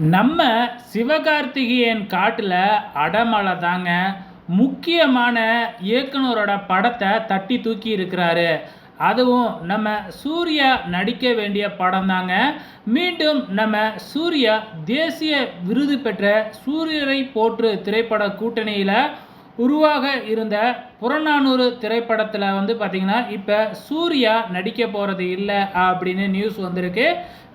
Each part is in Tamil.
நம்ம சிவகார்த்திகேயன் காட்டில் அடமலை தாங்க முக்கியமான இயக்குனரோட படத்தை தட்டி தூக்கி இருக்கிறாரு. அதுவும் நம்ம சூர்யா நடிக்க வேண்டிய படம் தாங்க மீண்டும் நம்ம சூர்யா தேசிய விருது பெற்ற சூரியரை போற்று திரைப்பட கூட்டணியில் உருவாக இருந்த புறநானூறு திரைப்படத்தில் வந்து பார்த்திங்கன்னா இப்போ சூர்யா நடிக்க போகிறது இல்லை அப்படின்னு நியூஸ் வந்திருக்கு.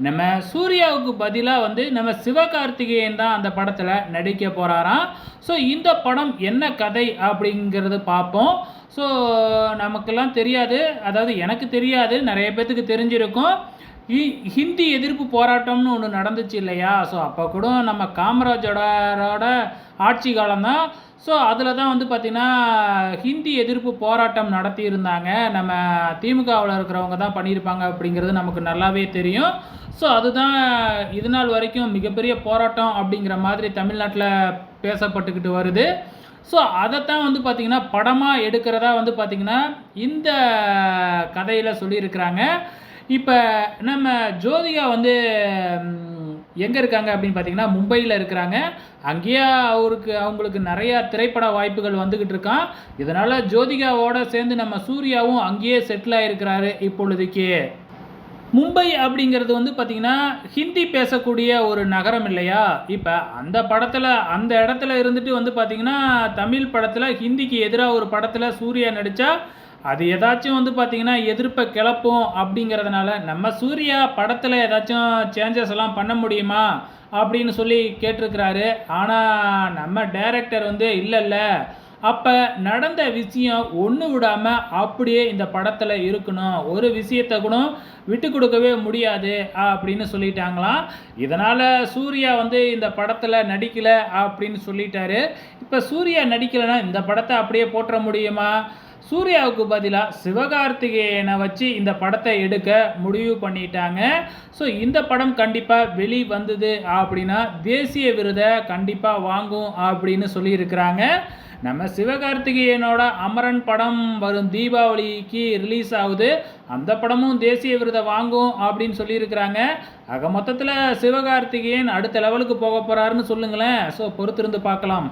நம்ம சூர்யாவுக்கு பதிலாக வந்து நம்ம சிவகார்த்திகேயன் தான் அந்த படத்தில் நடிக்க போகிறாராம் ஸோ இந்த படம் என்ன கதை அப்படிங்கிறது பார்ப்போம் ஸோ நமக்கெல்லாம் தெரியாது. அதாவது எனக்கு தெரியாது. நிறைய பேர்த்துக்கு தெரிஞ்சிருக்கும். ஹிந்தி எதிர்ப்பு போராட்டம்னு ஒன்று நடந்துச்சு இல்லையா? ஸோ அப்போ கூட நம்ம காமராஜரோட ஆட்சி காலம்தான். ஸோ அதில் தான் வந்து பார்த்திங்கன்னா ஹிந்தி எதிர்ப்பு போராட்டம் நடத்தியிருந்தாங்க. நம்ம திமுகவில் இருக்கிறவங்க தான் பண்ணியிருப்பாங்க அப்படிங்கிறது நமக்கு நல்லாவே தெரியும். ஸோ அதுதான் இது நாள் வரைக்கும் மிகப்பெரிய போராட்டம் அப்படிங்கிற மாதிரி தமிழ்நாட்டில் பேசப்பட்டுக்கிட்டு வருது. ஸோ அதைத்தான் வந்து பார்த்திங்கன்னா படமாக எடுக்கிறதா வந்து பார்த்திங்கன்னா இந்த கதையில் சொல்லியிருக்கிறாங்க. இப்போ நம்ம ஜோதிகா வந்து எங்கே இருக்காங்க அப்படின்னு பார்த்தீங்கன்னா மும்பையில் இருக்கிறாங்க. அங்கேயே அவருக்கு அவங்களுக்கு நிறையா திரைப்பட வாய்ப்புகள் வந்துக்கிட்டு இருக்கான். இதனால் ஜோதிகாவோட சேர்ந்து நம்ம சூர்யாவும் அங்கேயே செட்டில் ஆகிருக்கிறாரு இப்பொழுதுக்கு. மும்பை அப்படிங்கிறது வந்து பார்த்திங்கன்னா ஹிந்தி பேசக்கூடிய ஒரு நகரம் இல்லையா? இப்போ அந்த படத்தில் அந்த இடத்துல இருந்துட்டு வந்து பார்த்திங்கன்னா தமிழ் படத்தில் ஹிந்திக்கு எதிராக ஒரு படத்தில் சூர்யா நடித்தா அது ஏதாச்சும் வந்து பார்த்திங்கன்னா எதிர்ப்பை கிளப்பும் அப்படிங்கிறதுனால நம்ம சூர்யா படத்தில் ஏதாச்சும் சேஞ்சஸ் எல்லாம் பண்ண முடியுமா அப்படின்னு சொல்லி கேட்டிருக்கிறாரு. ஆனால் நம்ம டைரக்டர் வந்து இல்லை இல்லை அப்போ நடந்த விஷயம் ஒன்று விடாமல் அப்படியே இந்த படத்தில் இருக்கணும். ஒரு விஷயத்தை கூட விட்டு கொடுக்கவே முடியாது அப்படின்னு சொல்லிட்டாங்களாம். இதனால் சூர்யா வந்து இந்த படத்தில் நடிக்கலை அப்படின்னு சொல்லிட்டாரு. இப்போ சூர்யா நடிக்கலைன்னா இந்த படத்தை அப்படியே போட்டுற முடியுமா? சூர்யாவுக்கு பதிலாக சிவகார்த்திகேயனை வச்சு இந்த படத்தை எடுக்க முடிவு பண்ணிட்டாங்க. ஸோ இந்த படம் கண்டிப்பாக வெளி வந்தது அப்படின்னா தேசிய விருதை கண்டிப்பாக வாங்கும் அப்படின்னு சொல்லியிருக்கிறாங்க. நம்ம சிவகார்த்திகேயனோட அமரன் படம் வரும் தீபாவளிக்கு ரிலீஸ் ஆகுது. அந்த படமும் தேசிய விருதை வாங்கும் அப்படின்னு சொல்லியிருக்கிறாங்க. ஆக மொத்தத்தில் சிவகார்த்திகேயன் அடுத்த லெவலுக்கு போக போகிறாருன்னு சொல்லுங்களேன். ஸோ பொறுத்திருந்து பார்க்கலாம்.